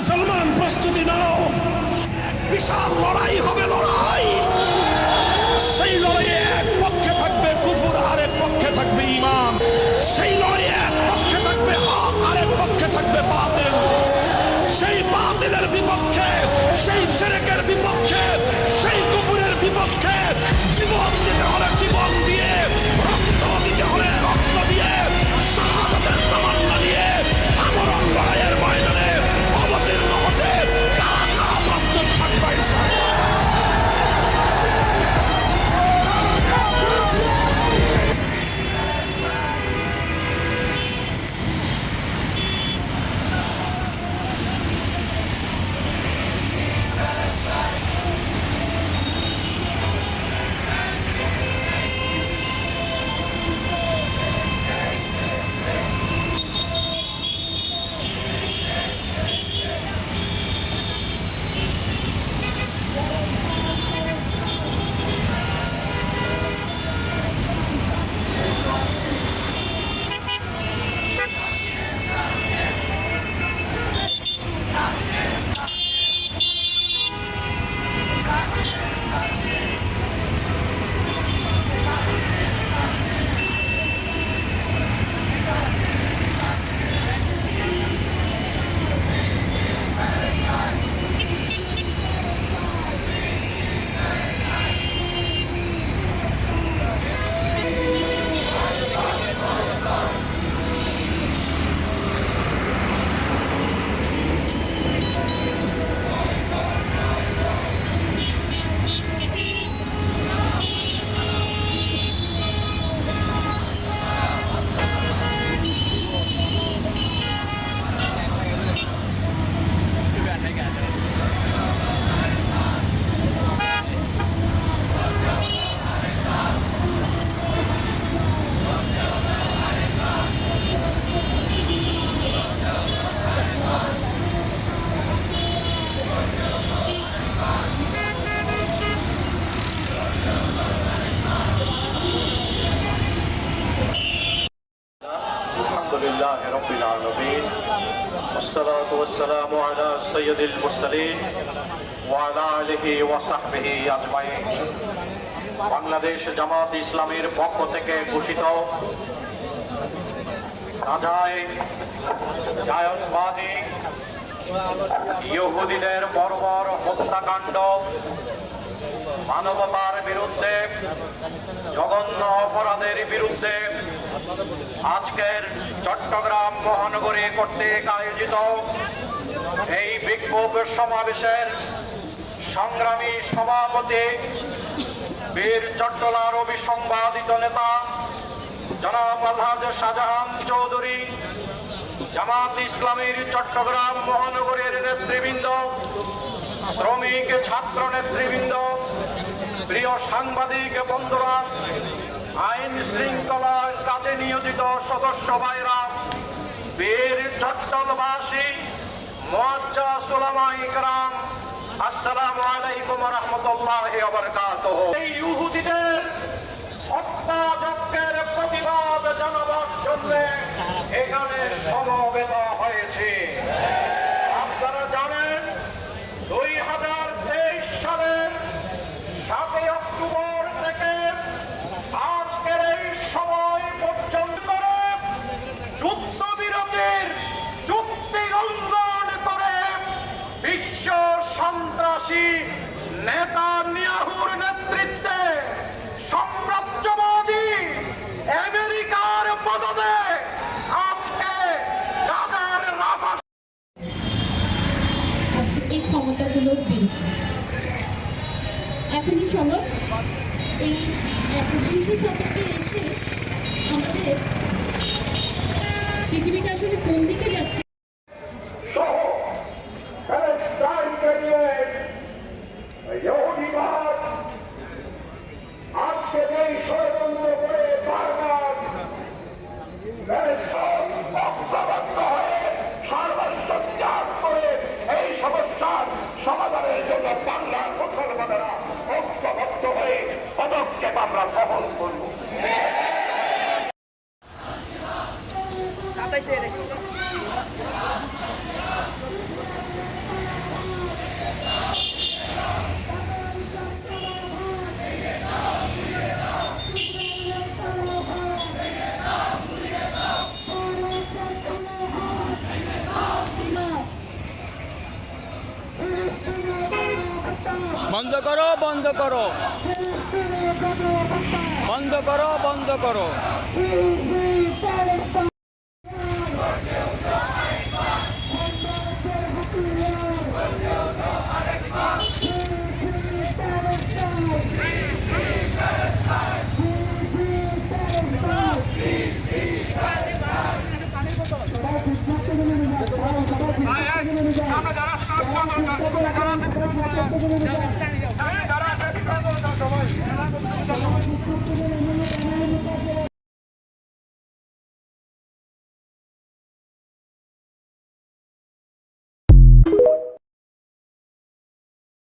মুসলমান প্রস্তুতি নাও। বিশাল লড়াই হবে লড়াই। والصلاة والسلام على سيد المرسلين وعلى آله وصحبه أجمعين বাংলাদেশ জামাত ইসলামের পক্ষ থেকে ঘোষিত রাজায় জায়নবাদী ইহুদিদের বর্বর হত্যাকাণ্ড মানবতার বিরুদ্ধে, জঘন্য অপরাধের বিরুদ্ধে আজকের চট্টগ্রাম মহানগরী কর্তৃক আয়োজিত এই বিক্ষোভ সমাবেশের সংগ্রামী সভাপতি বীর চট্টলার অবিসংবাদিত নেতা জনাব আলহাজ শাহজাহান চৌধুরী, জামাত ইসলামীর চট্টগ্রাম মহানগরীর নেতৃবৃন্দ, শ্রমিক ছাত্র নেতৃবৃন্দ প্রিয় সাংবাদিক বন্ধুরা, আইন শৃঙ্খলার কাজে নিয়োজিত সদস্য ভাইরা, বীর চট্টলবাসী মোয়াজ্জা সুলামা ইকরাম আসসালামু আলাইকুম রহমতুল্লাহ এই ইহুদিদের হত্যা যজ্ঞের প্রতিবাদ জানাবার জন্য এখানে সমবেত সন্ত্রাসী নেতা নিয়াহুর নেতৃত্বে সাম্রাজ্যবাদী আমেরিকার মদদে আজকে গাজার রাফা এই ক্ষমতাগুলোর বিরুদ্ধে এখনই সময় এই একবিংশ শতকে এসে আমাদের পৃথিবীটা আসলে কোন দিকে যাচ্ছে? সাতাইশে বন্ধ করো বন্ধ করো বন্ধ করো বন্ধ করো যারা যারা